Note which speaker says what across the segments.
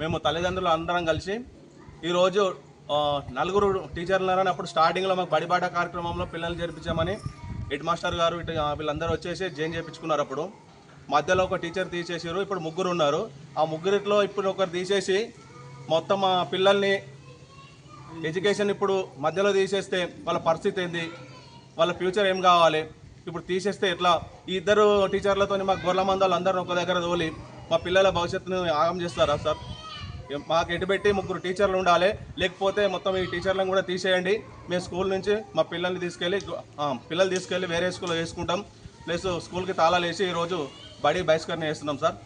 Speaker 1: మేము తల్లిదండ్రులు అందరం కలిసి ఈరోజు నలుగురు టీచర్లు ఉన్నారని అప్పుడు స్టార్టింగ్లో మాకు బడిబాట కార్యక్రమంలో పిల్లల్ని చేర్పించామని హెడ్ మాస్టర్ గారు ఇటు వీళ్ళందరూ వచ్చేసి జైన్ చేయించుకున్నారు అప్పుడు. మధ్యలో ఒక టీచర్ తీసేసారు ఇప్పుడు ముగ్గురు ఉన్నారు. ఆ ముగ్గురిట్లో ఇప్పుడు ఒకరు తీసేసి మొత్తం ఆ పిల్లల్ని ఎడ్యుకేషన్ ఇప్పుడు మధ్యలో తీసేస్తే వాళ్ళ పరిస్థితి ఏంది? వాళ్ళ ఫ్యూచర్ ఏం కావాలి? ఇప్పుడు తీసేస్తే ఎట్లా? ఈ ఇద్దరు టీచర్లతో మా గొర్రెల మందాలు అందరూ ఒక దగ్గర తోలి మా పిల్లల భవిష్యత్తును ఆగం చేస్తారా సార్? మాకు ఎటుబెట్టి ముగ్గురు టీచర్లు ఉండాలి. లేకపోతే మొత్తం ఈ టీచర్లను కూడా తీసేయండి. మేము స్కూల్ నుంచి మా పిల్లల్ని తీసుకెళ్ళి పిల్లలు తీసుకెళ్ళి వేరే స్కూల్లో వేసుకుంటాం. ప్లస్ స్కూల్కి తాళాలు వేసి ఈరోజు బడి బహిష్కరణ చేస్తున్నాం సార్.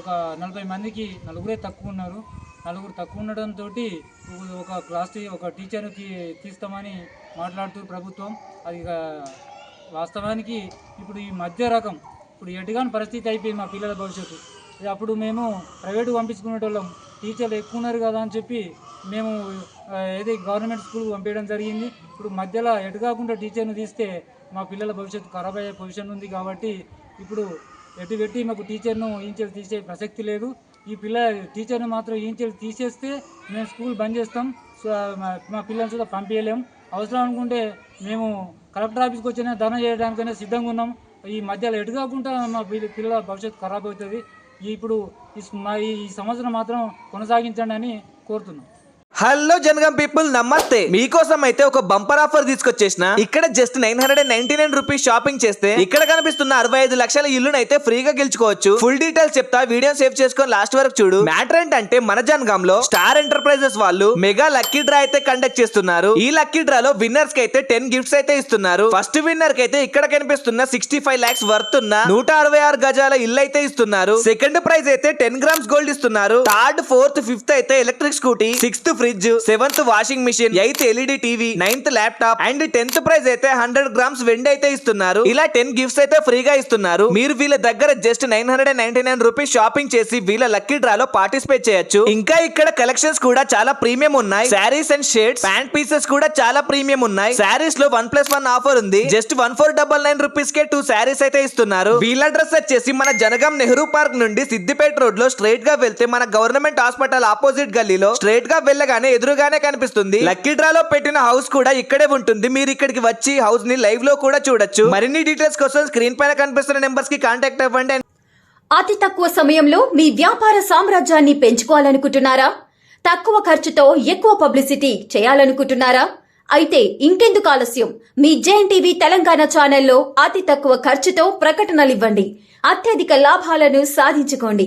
Speaker 2: ఒక నలభై మందికి నలుగురే తక్కువ ఉన్నారు. నలుగురు తక్కువ ఉండడంతో ఒక క్లాస్ ఒక టీచర్కి తీస్తామని మాట్లాడుతూ ప్రభుత్వం. అది వాస్తవానికి ఇప్పుడు ఈ మధ్య రకం. ఇప్పుడు ఎటుగాని పరిస్థితి అయిపోయింది మా పిల్లల భవిష్యత్తు. అప్పుడు మేము ప్రైవేటు పంపించుకునేటోళ్ళం. టీచర్లు ఎక్కువ ఉన్నారు కదా అని చెప్పి మేము ఏదైతే ఏది గవర్నమెంట్ స్కూల్కి పంపించడం జరిగింది. ఇప్పుడు మధ్యలో ఎటు కాకుండా టీచర్ని తీస్తే మా పిల్లల భవిష్యత్తు ఖరాబ్ అయ్యే పొజిషన్ ఉంది కాబట్టి ఇప్పుడు ఎటు పెట్టి మాకు టీచర్ను ఈంచెలు తీసే ప్రసక్తి లేదు. ఈ పిల్ల టీచర్ను మాత్రం ఈంచెలు తీసేస్తే మేము స్కూల్ బంద్ చేస్తాం. సో, మా- మా పిల్లల్ని కూడా పంపించలేం అవసరం అనుకుంటే మేము కలెక్టర్ ఆఫీస్కి వచ్చినా ధన చేయడానికైనా సిద్ధంగా ఉన్నాం. ఈ మధ్యలో ఎటు కాకుండా మా పిల్లల భవిష్యత్తు ఖరాబ్ అవుతుంది. ఇప్పుడు ఈ సంవత్సరం మాత్రం కొనసాగించండి అని కోరుతున్నాం.
Speaker 3: హలో జనగం పీపుల్ నమస్తే. మీకోసం అయితే ఒక బంపర్ ఆఫర్ తీసుకొచ్చేసిన. ఇక్కడ just nine hundred and ninety nine rupees shopping చేస్తే ఇక్కడ కనిపిస్తున్న అరవై ఐదు లక్షల ఇల్లును అయితే ఫ్రీగా గెలుచుకోవచ్చు. ఫుల్ డీటెయిల్స్ చెప్తా వీడియో సేవ్ చేసుకొని లాస్ట్ వరకు చూడు. మ్యాటర్ ఏంటంటే మన జనగం లో స్టార్ ఎంటర్ప్రైజెస్ వాళ్ళు మెగా లక్కీ డ్రా అయితే కండక్ట్ చేస్తున్నారు. ఈ లక్కీ డ్రా లో విన్నర్స్కి అయితే టెన్ గిఫ్ట్స్ అయితే ఇస్తున్నారు. ఫస్ట్ విన్నర్కి అయితే ఇక్కడ కనిపిస్తున్న సిక్స్టీ ఫైవ్ లాక్స్ వర్త్ ఉన్న నూట అరవై ఆరు గజాల ఇల్లు అయితే ఇస్తున్నారు. సెకండ్ ప్రైజ్ అయితే టెన్ గ్రామ్స్ గోల్డ్ ఇస్తున్నారు. థర్డ్ ఫోర్త్ ఫిఫ్త్ అయితే electric scooty sixth fridge seventh washing machine eighth LED TV ninth laptop and tenth prize అయితే హండ్రెడ్ గ్రామ్స్ వెండి అయితే ఇస్తున్నారు. ఇలా టెన్ గిఫ్ట్స్ అయితే ఫ్రీగా ఇస్తున్నారు. మీరు వీళ్ళ దగ్గర just nine hundred and ninety nine rupees shopping చేసి వీళ్ళ లక్కీ డ్రాలో పార్టిసిపేట్ చేయొచ్చు. ఇంకా ఇక్కడ కలెక్షన్స్ కూడా చాలా ప్రీమియం ఉన్నాయి. Saris and shades pant pieces కూడా చాలా ప్రీమియం ఉన్నాయి. శారీస్లో వన్ ప్లస్ వన్ ఆఫర్ ఉంది. Just one four double nine rupees కే టూ శారీస్ అయితే ఇస్తున్నారు. వీళ్ళ అడ్రస్ వచ్చేసి మన జనగాం నెహ్రూ పార్క్ నుండి సిద్దిపేట రోడ్లో స్ట్రైట్గా వెళ్తే మన గవర్నమెంట్ హాస్పిటల్ ఆపోజిట్ గల్లీలో స్ట్రైట్గా వెళ్ళగానే ఎదురుగానే కనిపిస్తుంది. లక్కీ డ్రాలో పెట్టిన హౌస్ కూడా ఇక్కడే ఉంటుంది. మీరు ఇక్కడికి వచ్చి హౌస్ని లైవ్లో కూడా చూడొచ్చు. మరిన్ని డీటెయిల్స్ కోసం స్క్రీన్ పైన కనిపిస్తున్న నెంబర్స్కి కాంటాక్ట్ అవ్వండి
Speaker 4: అతి తక్కువ సమయంలో మీ వ్యాపార సామ్రాజ్యాన్ని పెంచుకోవాలనుకుంటున్నారా? తక్కువ ఖర్చుతో ఎక్కువ పబ్లిసిటీ చేయాలనుకుంటున్నారా? అయితే ఇంకెందుకు ఆలస్యం. మీ జేఎన్ టీవీ తెలంగాణ ఛానల్లో అతి తక్కువ ఖర్చుతో ప్రకటనలివ్వండి. అత్యధిక లాభాలను సాధించుకోండి.